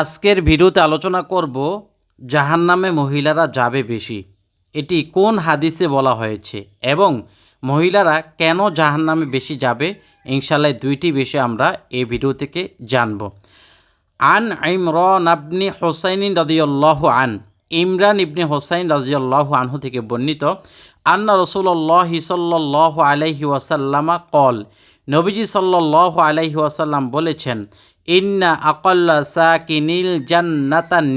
আজকের ভিডিওতে আলোচনা করব জাহান্নামে মহিলারা যাবে বেশি। এটি কোন হাদিসে বলা হয়েছে এবং মহিলারা কেন জাহান্নামে বেশি যাবে? ইনশাল্লাহ দুইটি বিষয় আমরা এই ভিডিও থেকে জানব। আন ইমরান আবনি হোসাইন রাজিউল্লাহ আন, ইমরান ইবনে হোসাইন রাজিউল্লাহ আনহু থেকে বর্ণিত, আন্না রসুল্লাহ সাল্লাহ আলাইহি ওয়াসাল্লামা কল নবীজি সাল্লাহ আলাইহি ওয়াসাল্লাম বলেছেন, ইন্না আকল্লা সাকিনিল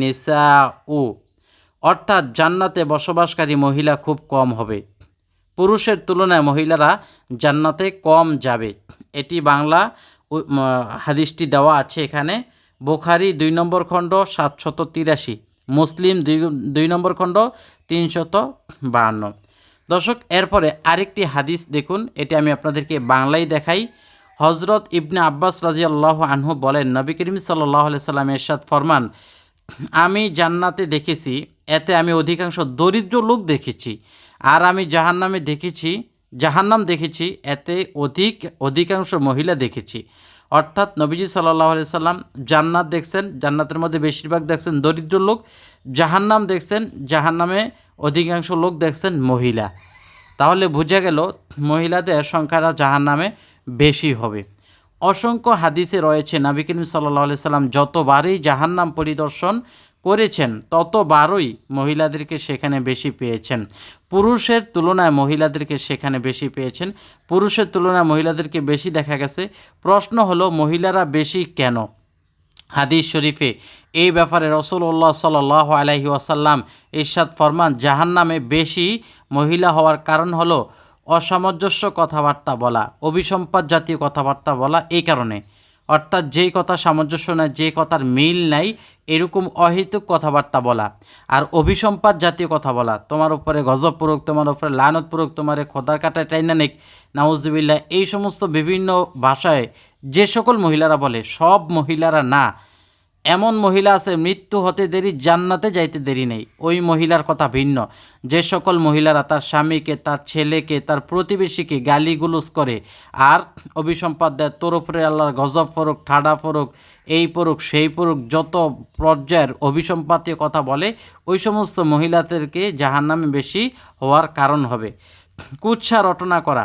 নিসা উ অর্থাৎ জান্নাতে বসবাসকারী মহিলা খুব কম হবে। পুরুষের তুলনায় মহিলারা জান্নাতে কম যাবে। এটি বাংলা হাদিসটি দেওয়া আছে এখানে। বোখারি দুই নম্বর খণ্ড, সাতশত তিরাশি। মুসলিম দুই দুই নম্বর খণ্ড, তিনশত বাহান্ন। দর্শক, এরপরে আরেকটি হাদিস দেখুন। এটি আমি আপনাদেরকে বাংলায় দেখাই। হজরত ইবনে আব্বাস রাজি আল্লাহ আনহু বলেন, নবী করিম সাল্লাহ সাল্লাম এরশাদ ফরমান, আমি জান্নাতে দেখেছি, এতে আমি অধিকাংশ দরিদ্র লোক দেখেছি, আর আমি জাহান্নামে দেখেছি, জাহান্নাম দেখেছি, এতে অধিক, অধিকাংশ মহিলা দেখেছি। অর্থাৎ নবীজি সাল্লাহ সাল্লাম জান্নাত দেখছেন, জান্নাতের মধ্যে বেশিরভাগ দেখছেন দরিদ্র লোক, জাহান্নাম দেখছেন, জাহান্নামে অধিকাংশ লোক দেখছেন মহিলা। তাহলে বোঝা গেল মহিলাদের সংখ্যাটা জাহান্নামে বেশি হবে। অসংখ্য হাদিসে রয়েছে, নবী করিম সাল্লাহ সাল্লাম যতবারই জাহান্নাম পরিদর্শন করেছেন, ততবারই মহিলাদেরকে সেখানে বেশি পেয়েছেন। পুরুষের তুলনায় মহিলাদেরকে সেখানে বেশি পেয়েছেন। পুরুষের তুলনায় মহিলাদেরকে বেশি দেখা গেছে। প্রশ্ন হলো, মহিলারা বেশি কেন? হাদিস শরীফে। এই ব্যাপারে রসুল্লাহ সাল আলহি ওয়াসাল্লাম ইরশাদ ফরমান জাহান নামে বেশি মহিলা হওয়ার কারণ হলো অসামঞ্জস্য কথাবার্তা বলা অভিসম্পাদ জাতীয় কথাবার্তা বলা এই কারণে। অর্থাৎ যেই কথা সামঞ্জস্য নাই, যে কথার মিল নাই, এরকম অহেতুক কথাবার্তা বলা। আর অভিসম্পাদ জাতীয় কথা বলা। তোমার উপরে গজব প্রয়োগ তোমার উপরে লানত প্রয়োগ তোমার খোদার কাটায় টাইনানিক নাউজবিল্লা এই সমস্ত বিভিন্ন ভাষায় যে সকল মহিলারা বলে, সব মহিলারা না। এমন মহিলা আছে, মৃত্যু হতে দেরি, জান্নাতে যাইতে দেরি নেই। ওই মহিলার কথা ভিন্ন। যে সকল মহিলারা তার স্বামীকে, তার ছেলেকে, তার প্রতিবেশীকে গালিগুলুস করে, আর অভিসম্পাদ দেয়, তোর উপরে আল্লাহর গজব ফরুক ঠাডা ফরুক এই পড়ুক, সেই পড়ুক, যত পর্যায়ের অভিসম্পাতীয় কথা বলে, ওই সমস্ত মহিলাদেরকে জাহান্নামে বেশি হওয়ার কারণ হবে। কুচ্ছা রটনা করা।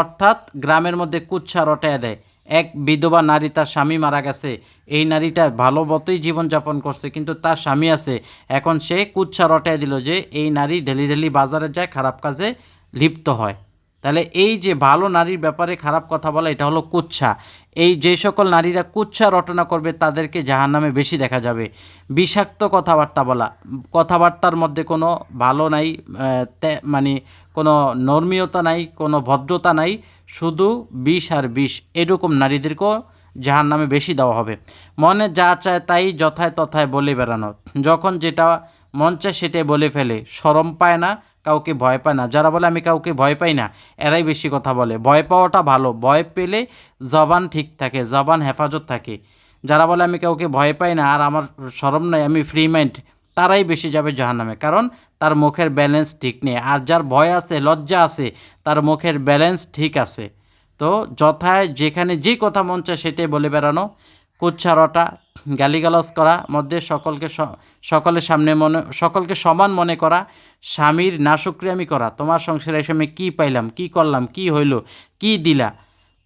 অর্থাৎ গ্রামের মধ্যে কুচ্ছা রটায় দেয়। এক বিধবা নারী তার স্বামী মারা গেছে। এই নারীটা ভালো মতোই জীবনযাপন করছে, কিন্তু তার স্বামী আছে। এখন সে কুচ্ছা রটায় দিল যে, এই নারী ডেলি ডেলি বাজারে যায়, খারাপ কাজে লিপ্ত হয়। তাহলে এই যে ভালো নারীর ব্যাপারে খারাপ কথা বলা, এটা হলো কুচ্ছা। এই যে সকল নারীরা কুচ্ছা রটনা করবে, তাদেরকে জাহান্নামে বেশি দেখা যাবে। বিষাক্ত কথাবার্তা বলা, কথাবার্তার মধ্যে কোনো ভালো নাই মানে কোনো নর্মীয়তা নাই, কোনো ভদ্রতা নাই, শুধু বিষ আর বিষ। এরকম নারীদেরকেও জাহার নামে বেশি দেওয়া হবে। মনে যা চায় তাই যথায় তথায় বলে বেড়ানো। যখন যেটা মন চায় সেটাই বলে ফেলে। সরম পায় না কাউকে ভয় পায় না। যারা বলে, আমি কাউকে ভয় পাই না, এরাই বেশি কথা বলে। ভয় পাওয়াটা ভালো। ভয় পেলে জবান ঠিক থাকে, জবান হেফাজত থাকে। যারা বলে, আমি কাউকে ভয় পাই না আর আমার সরম নাই, আমি ফ্রি মাইন্ড তারাই বেশি যাবে জাহান্নামে। কারণ তার মুখের ব্যালেন্স ঠিক নেই। আর যার ভয় আছে, লজ্জা আছে, তার মুখের ব্যালেন্স ঠিক আছে। তো যথায় যেখানে যে কথা মন চায়, সেটাই বলে বেড়ানো। কুচ্ছারটা গালিগালাজ করা, মধ্যে সকলকে সকলের সামনে মনে, সকলকে সমান মনে করা, স্বামীর নাশুক্রিয়ামি করা, তোমার সংসারে এসে আমি কী পাইলাম, কি করলাম, কি হইল, কি দিলা?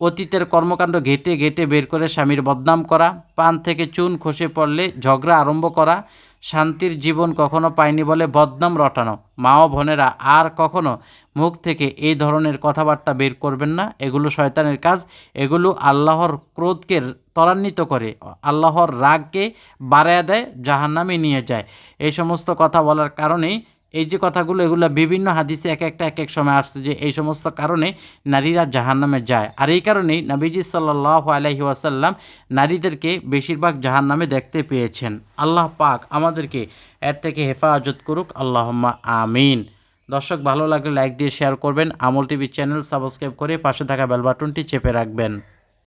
অতীতের কর্মকাণ্ড ঘেটে ঘেটে বের করে স্বামীর বদনাম করা, পান থেকে চুন খসে পড়লে ঝগড়া আরম্ভ করা শান্তির জীবন কখনো পায়নি বলে বদনাম রটানো। মা ও বোনেরা আর কখনো মুখ থেকে এই ধরনের কথাবার্তা বের করবেন না। এগুলো শয়তানের কাজ। এগুলো আল্লাহর ক্রোধকে ত্বরান্বিত করে। আল্লাহর রাগকে বাড়ায় দেয়, জাহান্নামে নিয়ে যায়। এই সমস্ত কথা বলার কারণেই এই যে কথাগুলো, এগুলো বিভিন্ন হাদিসে এক একটা এক এক সময় আসছে যে এই সমস্ত কারণে নারীরা জাহান্নামে যায়। আর এই কারণেই নবীজি সাল্লাহ আলহি ওয়াসাল্লাম নারীদেরকে বেশিরভাগ জাহান্নামে দেখতে পেয়েছেন। আল্লাহ পাক আমাদেরকে এর থেকে হেফাজত করুক, আল্লাহম্মা আমিন। দর্শক, ভালো লাগলে লাইক দিয়ে শেয়ার করবেন। আমল টিভি চ্যানেল সাবস্ক্রাইব করে পাশে থাকা বেল বাটনটি চেপে রাখবেন।